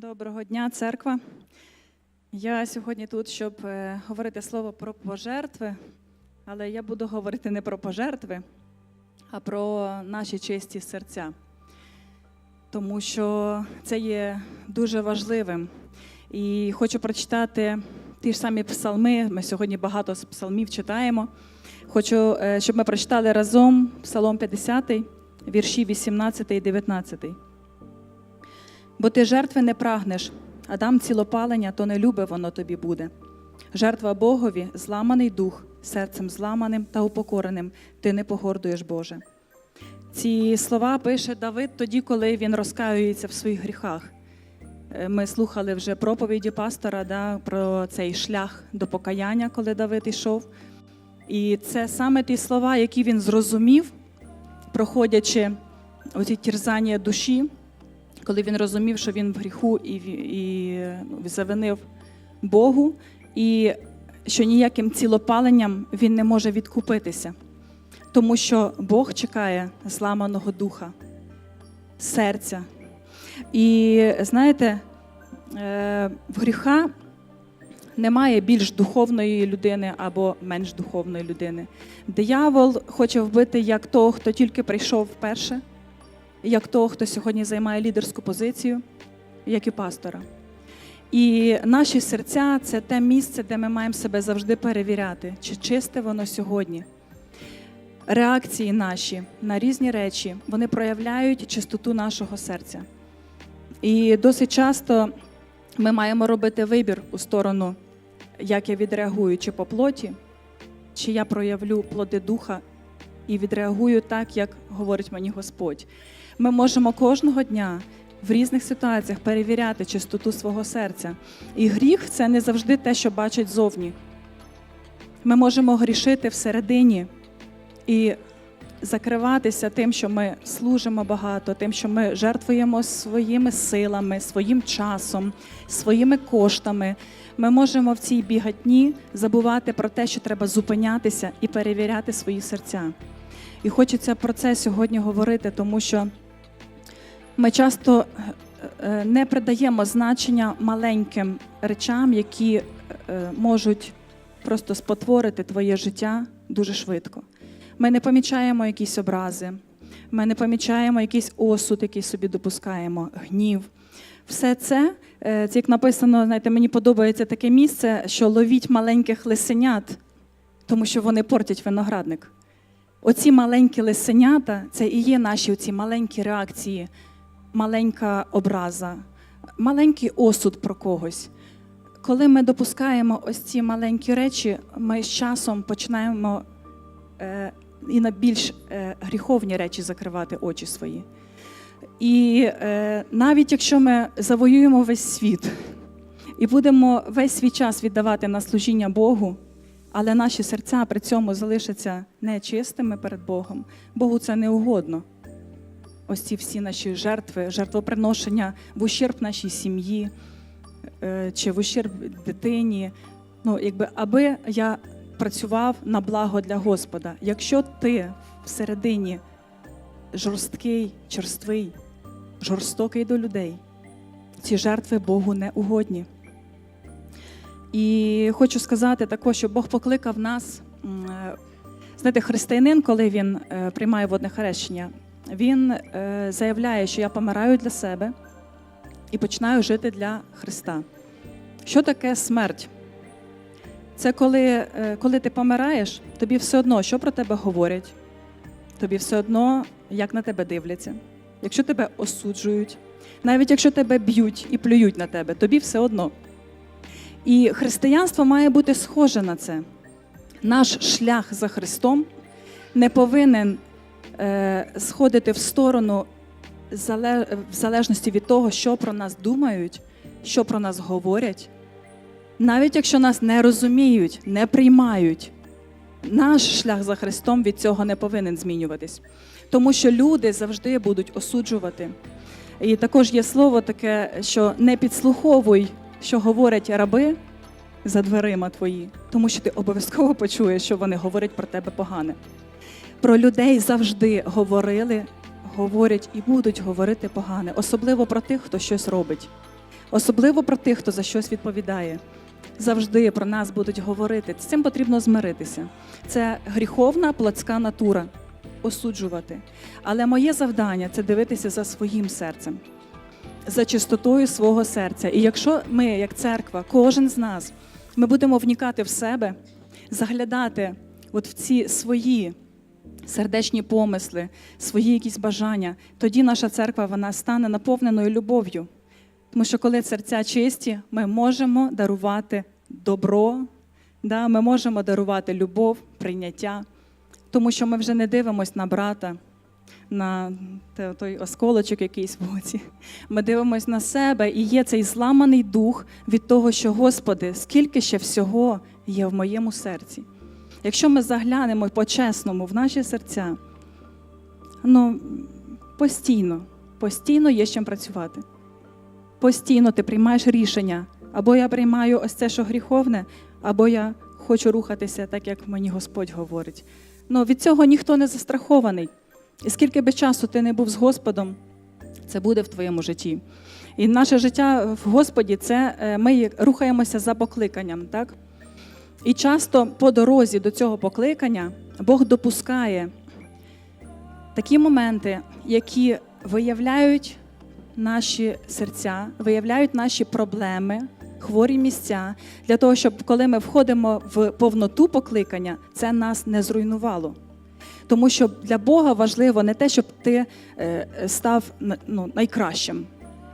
Доброго дня, церква. Я сьогодні тут, щоб е, говорити слово про пожертви, але я буду говорити не про пожертви, а про наші чисті серця. Тому що це є дуже важливим. І хочу прочитати ті ж самі псалми. Ми сьогодні багато з псалмів читаємо. Хочу, е, щоб ми прочитали разом Псалом 50, вірші 18 і 19. Бо ти жертви не прагнеш, а дам цілопалення, то не любе воно тобі буде. Жертва Богові зламаний дух, серцем зламаним та упокореним, ти не погордуєш, Боже. Ці слова пише Давид тоді, коли він розкаюється в своїх гріхах. Е, Ми слухали вже проповіді пастора да, про цей шлях до покаяння, коли Давид йшов. І це саме ті слова, які він зрозумів, проходячи оці тірзання душі, коли він розумів, що він в гріху і, і ну, завинив Богу, і що ніяким цілопаленням він не може відкупитися, тому що Бог чекає зламаного духа, серця. І знаєте, е, в гріха немає більш духовної людини або менш духовної людини. Диявол хоче вбити як того, хто тільки прийшов вперше, як того, хто сьогодні займає лідерську позицію, як і пастора. І наші серця це те місце, де ми маємо себе завжди перевіряти, чи чисте воно сьогодні. Реакції наші на різні речі вони проявляють чистоту нашого серця. І досить часто ми маємо робити вибір у сторону, як я відреагую, чи по плоті, чи я проявлю плоди духа і відреагую так, як говорить мені Господь. Ми можемо кожного дня в різних ситуаціях перевіряти чистоту свого серця. І гріх це не завжди те, що бачать зовні. Ми можемо грішити всередині і закриватися тим, що ми служимо багато, тим, що ми жертвуємо своїми силами, своїм часом, своїми коштами. Ми можемо в цій бігатні забувати про те, що треба зупинятися і перевіряти свої серця. І хочеться про це сьогодні говорити, тому що ми часто е, не придаємо значення маленьким речам, які е, можуть просто спотворити твоє життя дуже швидко. Ми не помічаємо якісь образи, ми не помічаємо якийсь осуд, який собі допускаємо, гнів. Все це, е, це як написано, знаєте, мені подобається таке місце, що ловіть маленьких лисенят, тому що вони портять виноградник. Оці маленькі лисенята це і є наші оці маленькі реакції, маленька образа, маленький осуд про когось. Коли ми допускаємо ось ці маленькі речі, ми з часом починаємо е, і на більш е, гріховні речі закривати очі свої. І е, навіть якщо ми завоюємо весь світ і будемо весь свій час віддавати на служіння Богу, але наші серця при цьому залишаться нечистими перед Богом, Богу це не угодно. Ось ці всі наші жертви, жертвоприношення в ущерб нашій сім'ї е, чи в ущерб дитині. Ну, якби аби я працював на благо для Господа. Якщо ти всередині жорсткий, черствий, жорстокий до людей, ці жертви Богу не угодні. І хочу сказати також, що Бог покликав нас. е, Знаєте, християнин, коли він е, приймає водне хрещення, він е, заявляє, що я помираю для себе і починаю жити для Христа. Що таке смерть? Це коли, коли ти помираєш, тобі все одно, що про тебе говорять, тобі все одно, як на тебе дивляться, якщо тебе осуджують, навіть якщо тебе б'ють і плюють на тебе, тобі все одно. І християнство має бути схоже на це. Наш шлях за Христом не повинен е, сходити в сторону в залежності від того, що про нас думають, що про нас говорять. Навіть якщо нас не розуміють, не приймають, наш шлях за Христом від цього не повинен змінюватись. Тому що люди завжди будуть осуджувати. І також є слово таке, що не підслуховуй, що говорять раби за дверима твої, тому що ти обов'язково почуєш, що вони говорять про тебе погане. Про людей завжди говорили, говорять і будуть говорити погане, особливо про тих, хто щось робить. особливо про тих, хто за щось відповідає. Завжди про нас будуть говорити. З цим потрібно змиритися. Це гріховна плотська натура осуджувати. Але моє завдання це дивитися за своїм серцем, за чистотою свого серця. І якщо ми, як церква, кожен з нас, ми будемо вникати в себе, заглядати от в ці свої сердечні помисли, свої якісь бажання, тоді наша церква вона стане наповненою любов'ю. Тому що коли серця чисті, ми можемо дарувати добро, да, ми можемо дарувати любов, прийняття, тому що ми вже не дивимося на брата, на той осколочок якийсь в оці. Ми дивимося на себе, і є цей зламаний дух від того, що Господи, скільки ще всього є в моєму серці. Якщо ми заглянемо по-чесному в наші серця, ну постійно, постійно є з чим працювати. Постійно ти приймаєш рішення. Або я приймаю ось це, що гріховне, або я хочу рухатися так, як мені Господь говорить. Ну, від цього ніхто не застрахований. І скільки би часу ти не був з Господом, це буде в твоєму житті. І наше життя в Господі це е, ми рухаємося за покликанням. так? І часто по дорозі до цього покликання Бог допускає такі моменти, які виявляють наші серця, виявляють наші проблеми, хворі місця, для того, щоб коли ми входимо в повноту покликання, це нас не зруйнувало. Тому що для Бога важливо не те, щоб ти е, став ну, найкращим,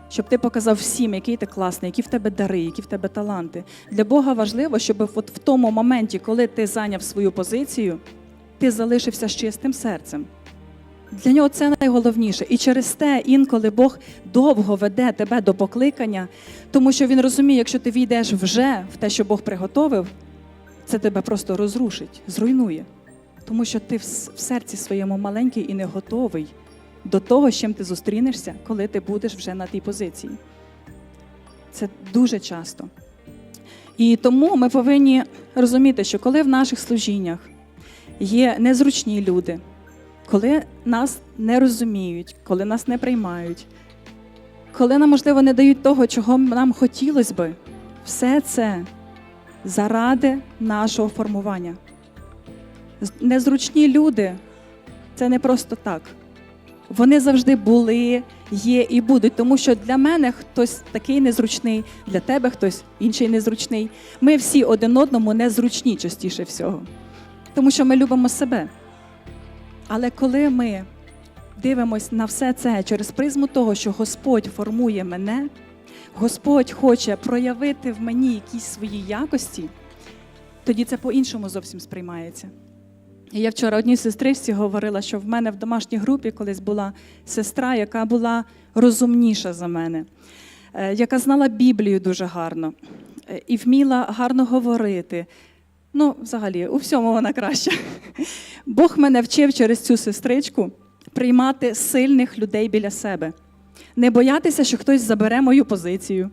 щоб ти показав всім, який ти класний, які в тебе дари, які в тебе таланти. Для Бога важливо, щоб от в тому моменті, коли ти зайняв свою позицію, ти залишився з чистим серцем. Для нього це найголовніше. І через те інколи Бог довго веде тебе до покликання, тому що він розуміє, якщо ти війдеш вже в те, що Бог приготовив, це тебе просто розрушить, зруйнує. Тому що ти в серці своєму маленький і не готовий до того, з чим ти зустрінешся, коли ти будеш вже на тій позиції. Це дуже часто. І тому ми повинні розуміти, що коли в наших служіннях є незручні люди, коли нас не розуміють, коли нас не приймають, коли нам, можливо, не дають того, чого нам хотілося би, все це заради нашого формування. Незручні люди це не просто так. Вони завжди були, є і будуть, тому що для мене хтось такий незручний, для тебе хтось інший незручний. Ми всі один одному незручні частіше всього, тому що ми любимо себе. Але коли ми дивимося на все це через призму того, що Господь формує мене, Господь хоче проявити в мені якісь свої якості, тоді це по-іншому зовсім сприймається. І я вчора одній сестричці говорила, що в мене в домашній групі колись була сестра, яка була розумніша за мене, е, яка знала Біблію дуже гарно е, і вміла гарно говорити. Ну, взагалі, у всьому вона краща. Бог мене вчив через цю сестричку приймати сильних людей біля себе, не боятися, що хтось забере мою позицію,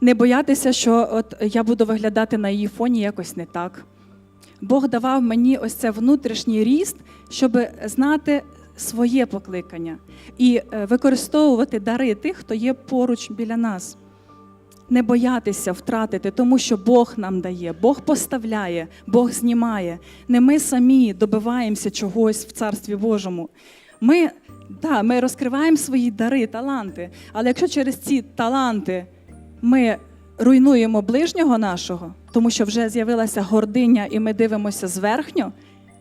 не боятися, що от я буду виглядати на її фоні якось не так. Бог давав мені ось це внутрішній ріст, щоб знати своє покликання і е, використовувати дари тих, хто є поруч біля нас. Не боятися втратити, тому що Бог нам дає, Бог поставляє, Бог знімає. Не ми самі добиваємося чогось в Царстві Божому. Ми, да, ми розкриваємо свої дари, таланти, але якщо через ці таланти ми руйнуємо ближнього нашого, тому що вже з'явилася гординя, і ми дивимося зверхньо,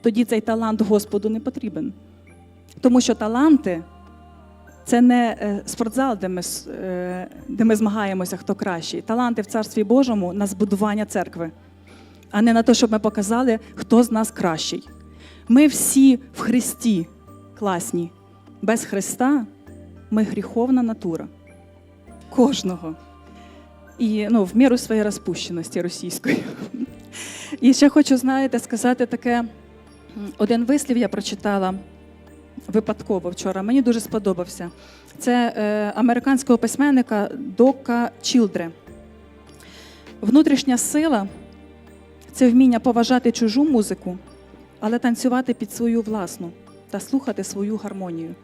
тоді цей талант Господу не потрібен. Тому що таланти це не е, спортзал, де ми, е, де ми змагаємося, хто кращий. Таланти в Царстві Божому на збудування церкви, а не на те, щоб ми показали, хто з нас кращий. Ми всі в Христі класні. Без Христа ми гріховна натура. Кожного. І ну, в міру своєї розпущеності російської. І ще хочу, знаєте, сказати таке: один вислів я прочитала випадково вчора. Мені дуже сподобався. Це е, американського письменника Дока Чілдре. Внутрішня сила це вміння поважати чужу музику, але танцювати під свою власну та слухати свою гармонію.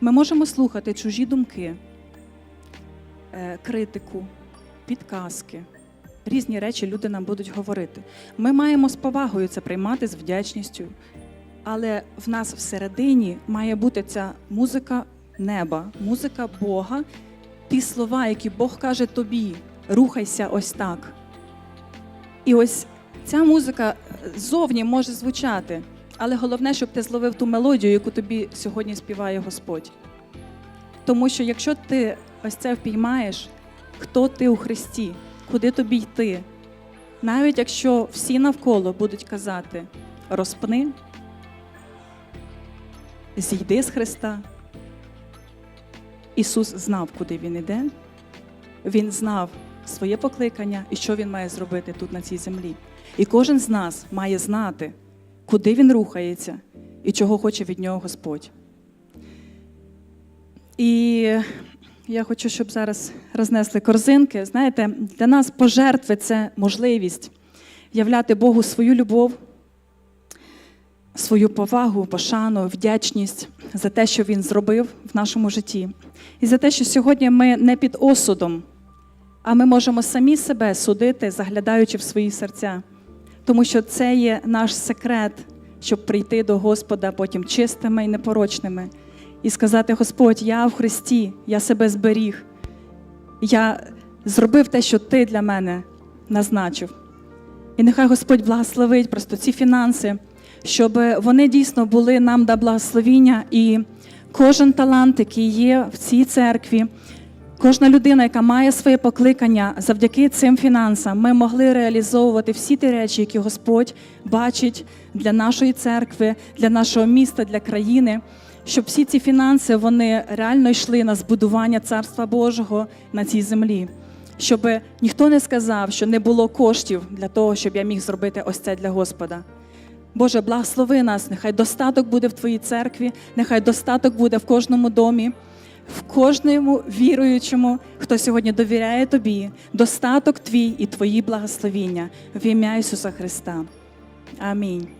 Ми можемо слухати чужі думки, е, критику, підказки. Різні речі люди нам будуть говорити. Ми маємо з повагою це приймати з вдячністю. Але в нас всередині має бути ця музика неба, музика Бога, ті слова, які Бог каже тобі, рухайся ось так. І ось ця музика ззовні може звучати, але головне, щоб ти зловив ту мелодію, яку тобі сьогодні співає Господь. Тому що якщо ти ось це впіймаєш, хто ти у Христі, куди тобі йти, навіть якщо всі навколо будуть казати розпни, зійди з Христа. Ісус знав, куди Він іде. Він знав своє покликання і що Він має зробити тут на цій землі. І кожен з нас має знати, куди він рухається і чого хоче від нього Господь. І я хочу, щоб зараз рознесли корзинки. Знаєте, для нас пожертви це можливість являти Богу свою любов, свою повагу, пошану, вдячність за те, що Він зробив в нашому житті, і за те, що сьогодні ми не під осудом, а ми можемо самі себе судити, заглядаючи в свої серця. Тому що це є наш секрет, щоб прийти до Господа потім чистими і непорочними, і сказати: Господь, я в Христі, я себе зберіг, я зробив те, що Ти для мене назначив. І нехай Господь благословить просто ці фінанси, щоб вони дійсно були нам до благословіння, і кожен талант, який є в цій церкві, кожна людина, яка має своє покликання, завдяки цим фінансам, ми могли реалізовувати всі ті речі, які Господь бачить для нашої церкви, для нашого міста, для країни. Щоб всі ці фінанси вони реально йшли на збудування Царства Божого на цій землі, щоб ніхто не сказав, що не було коштів для того, щоб я міг зробити ось це для Господа. Боже, благослови нас, нехай достаток буде в Твоїй церкві, нехай достаток буде в кожному домі, в кожному віруючому, хто сьогодні довіряє Тобі, достаток Твій і Твої благословіння в ім'я Ісуса Христа. Амінь.